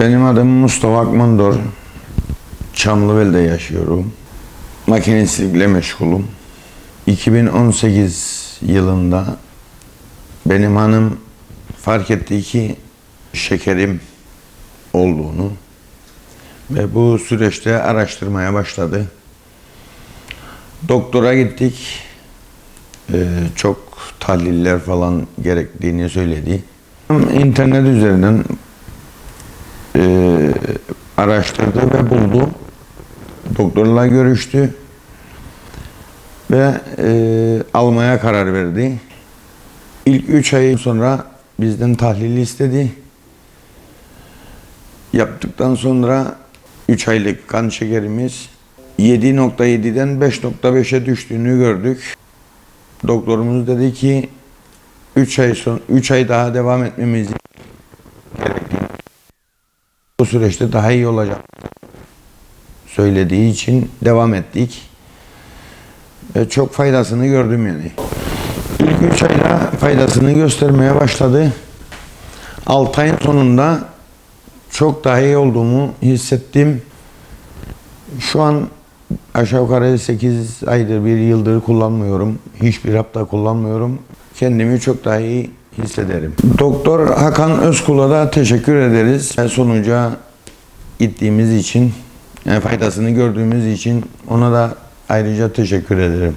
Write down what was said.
Benim adım Mustafa Akmandor. Çamlıbel'de yaşıyorum. Makinecilikle meşgulum. 2018 yılında benim hanım fark etti ki şekerim olduğunu ve bu süreçte araştırmaya başladı. Doktora gittik. Ee, çok tahliller falan gerektiğini söyledi. İnternet üzerinden araştırdı ve buldu. Doktorla görüştü ve e, almaya karar verdi. İlk 3 ay sonra bizden tahlil istedi. Yaptıktan sonra 3 aylık kan şekerimiz 7.7'den 5.5'e düştüğünü gördük. Doktorumuz dedi ki 3 ay son 3 ay daha devam etmemiz bu süreçte daha iyi olacak söylediği için devam ettik. Ve çok faydasını gördüm yani. İlk 3 ayda faydasını göstermeye başladı. 6 ayın sonunda çok daha iyi olduğumu hissettim. Şu an aşağı yukarı 8 aydır, bir yıldır kullanmıyorum. Hiçbir hapta kullanmıyorum. Kendimi çok daha iyi hissederim. Doktor Hakan Özkul'a da teşekkür ederiz. Sonuca gittiğimiz için, faydasını gördüğümüz için ona da ayrıca teşekkür ederim.